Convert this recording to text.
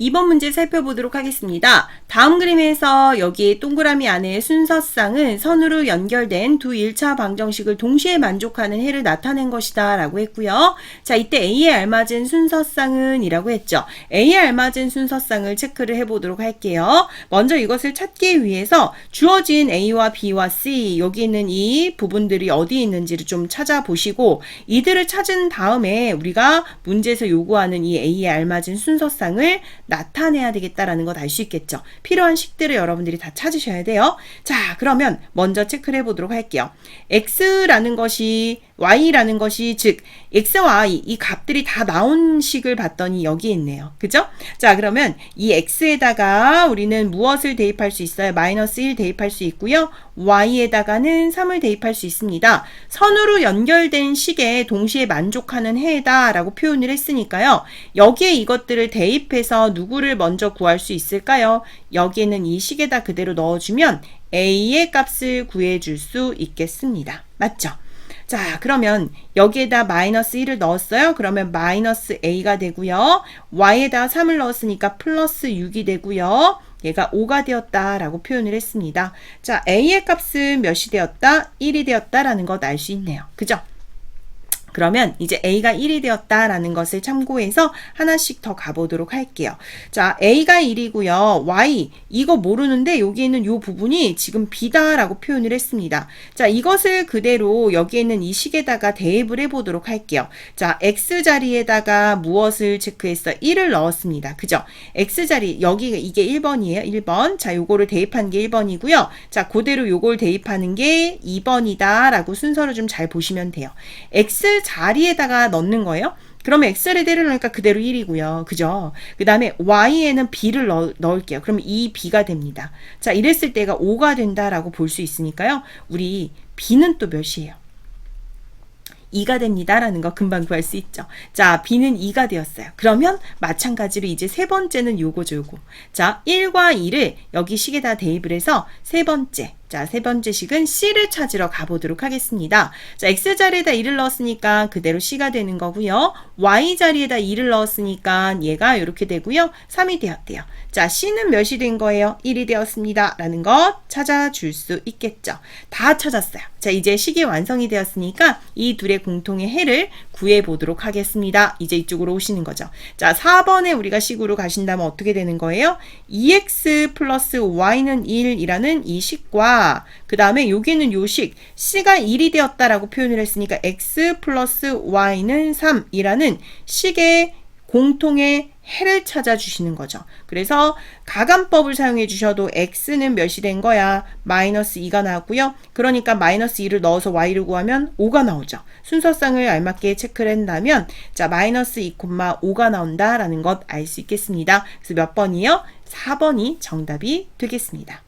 2번 문제 살펴보도록 하겠습니다. 다음 그림에서 여기 동그라미 안에 순서쌍은 선으로 연결된 두 1차 방정식을 동시에 만족하는 해를 나타낸 것이다 라고 했고요. 자, 이때 A에 알맞은 순서쌍은 이라고 했죠. A에 알맞은 순서쌍을 체크를 해보도록 할게요. 먼저 이것을 찾기 위해서 주어진 A와 B와 C 여기 있는 이 부분들이 어디 있는지를 좀 찾아보시고 이들을 찾은 다음에 우리가 문제에서 요구하는 이 A에 알맞은 순서쌍을 나타내야 되겠다라는 것 알 수 있겠죠. 필요한 식들을 여러분들이 다 찾으셔야 돼요. 자, 그러면 먼저 체크를 해보도록 할게요. x라는 것이 y라는 것이 즉 x, y 이 값들이 다 나온 식을 봤더니 여기 있네요. 그죠? 자, 그러면 이 x에다가 우리는 무엇을 대입할 수 있어요? 마이너스 1 대입할 수 있고요. y에다가는 3을 대입할 수 있습니다. 선으로 연결된 식에 동시에 만족하는 해다라고 표현을 했으니까요. 여기에 이것들을 대입해서 누구를 먼저 구할 수 있을까요? 여기에는 이 식에다 그대로 넣어주면 a의 값을 구해줄 수 있겠습니다. 맞죠? 자, 그러면 여기에다 마이너스 1을 넣었어요. 그러면 마이너스 a가 되고요. y에다 3을 넣었으니까 플러스 6이 되고요. 얘가 5가 되었다라고 표현을 했습니다. 자, a의 값은 몇이 되었다? 1이 되었다라는 것 알 수 있네요. 그죠? 그러면 이제 A가 1이 되었다라는 것을 참고해서 하나씩 더 가보도록 할게요. 자, A가 1이고요. Y 이거 모르는데 여기 있는 이 부분이 지금 B다라고 표현을 했습니다. 자, 이것을 그대로 여기 있는 이 식에다가 대입을 해보도록 할게요. 자, X 자리에다가 무엇을 체크했어? 1을 넣었습니다. 그죠? X 자리 여기 이게 1번이에요. 1번. 자, 요거를 대입한 게 1번이고요. 자, 그대로 요걸 대입하는 게 2번이다라고 순서를 좀 잘 보시면 돼요. X 자리에다가 넣는 거예요. 그러면 x를 때려넣으니까 그대로 1이고요. 그죠? 그 다음에 y에는 b를 넣, 넣을게요. 그러면 이 b가 됩니다. 자, 이랬을 때가 5가 된다라고 볼 수 있으니까요. 우리 b는 또 몇이에요? 2가 됩니다라는 거 금방 구할 수 있죠. 자, b는 2가 되었어요. 그러면 마찬가지로 이제 세 번째는 요거죠, 요거. 자, 1과 2를 여기 식에다 대입을 해서 세 번째. 자, 세 번째 식은 C를 찾으러 가보도록 하겠습니다. 자, X 자리에다 1을 넣었으니까 그대로 C가 되는 거고요. Y 자리에다 2를 넣었으니까 얘가 이렇게 되고요. 3이 되었대요. 자, C는 몇이 된 거예요? 1이 되었습니다. 라는 것 찾아줄 수 있겠죠. 다 찾았어요. 자, 이제 식이 완성이 되었으니까 이 둘의 공통의 해를 구해보도록 하겠습니다. 이제 이쪽으로 오시는 거죠. 자, 4번에 우리가 식으로 가신다면 어떻게 되는 거예요? 2x 플러스 y는 1이라는 이 식과 그 다음에 여기는 요식 c가 1이 되었다라고 표현을 했으니까 x 플러스 y는 3이라는 식의 공통의 해를 찾아주시는 거죠. 그래서 가감법을 사용해 주셔도 x는 몇이 된 거야? 마이너스 2가 나왔고요. 그러니까 마이너스 2를 넣어서 y를 구하면 5가 나오죠. 순서상을 알맞게 체크를 한다면 자 마이너스 2,5가 나온다라는 것 알 수 있겠습니다. 그래서 몇 번이요? 4번이 정답이 되겠습니다.